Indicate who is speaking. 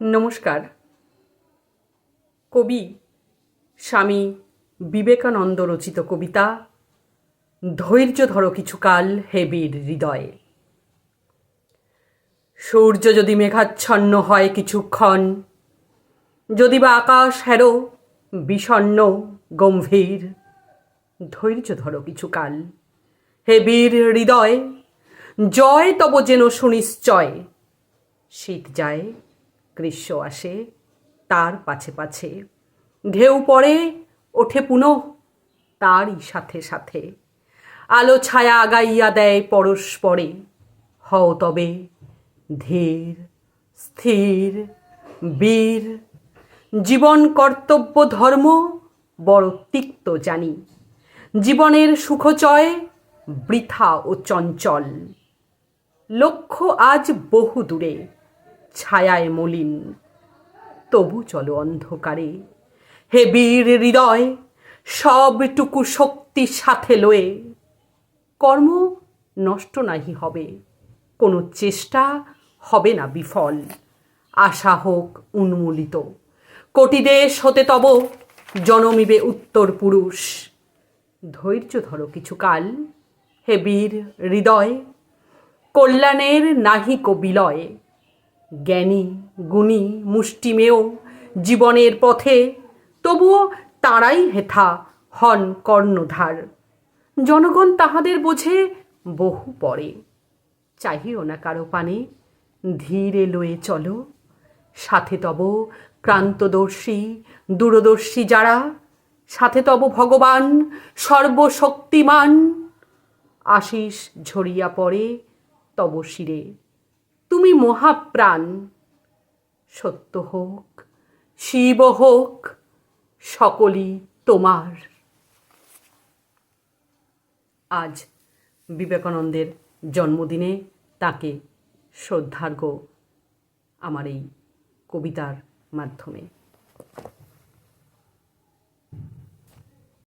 Speaker 1: নমস্কার। কবি স্বামী বিবেকানন্দ রচিত কবিতা, ধৈর্য ধরো কিছুকাল হে বীর হৃদয়ে। সূর্য যদি মেঘাচ্ছন্ন হয় কিছুক্ষণ, যদি বা আকাশ হেরো বিষণ্ণ গম্ভীর, ধৈর্য ধরো কিছুকাল হে বীর হৃদয়, জয় তব যেন সুনিশ্চয়, শীত যায় গ্রীষ্ম আসে, তার পাছে পাছে। ঢেউ পড়ে, ওঠে পুনঃ, তারই সাথে সাথে। আলো ছায়া আগাইয়া দেয় পরস্পরে। হও তবে, ধীর, স্থির, বীর। জীবন কর্তব্য ধর্ম, বড় তিক্ত জানি। জীবনের সুখচয়, বৃথা ও চঞ্চল। লক্ষ্য আজ বহু দূরে ছায়ায় মলিন। তবু চলো অন্ধকারে। হে বীর হৃদয়, সবটুকু শক্তি সাথে লয়ে। কর্ম নষ্ট নাহি হবে, কোনো চেষ্টা হবে না বিফল। আশা হোক উন্মূলিত। কোটি দেশ হতে তব জনমিবে উত্তর পুরুষ। ধৈর্য ধরো কিছুকাল, হে বীর হৃদয়। কল্যাণের নাহিক বিলয় জ্ঞানী, গুণী, মুষ্টিমেয়, জীবনের পথে তবুও তারাই হেথা হন কর্ণধার। জনগণ তাহাদের বোঝে বহু পরে। চাহিও না কারও পানে, ধীরে লয়ে চলো। সাথে তব ক্রান্তদর্শী, দূরদর্শী যারা, সাথে তব ভগবান সর্বশক্তিমান। আশিস ঝরিয়া পড়ে তব শিরে। তুমি মহাপ্রাণ। সত্য হোক, শিব হোক, সকলই তোমার। আজ বিবেকানন্দের জন্মদিনে তাকে শ্রদ্ধার্ঘ্য আমার এই কবিতার মাধ্যমে।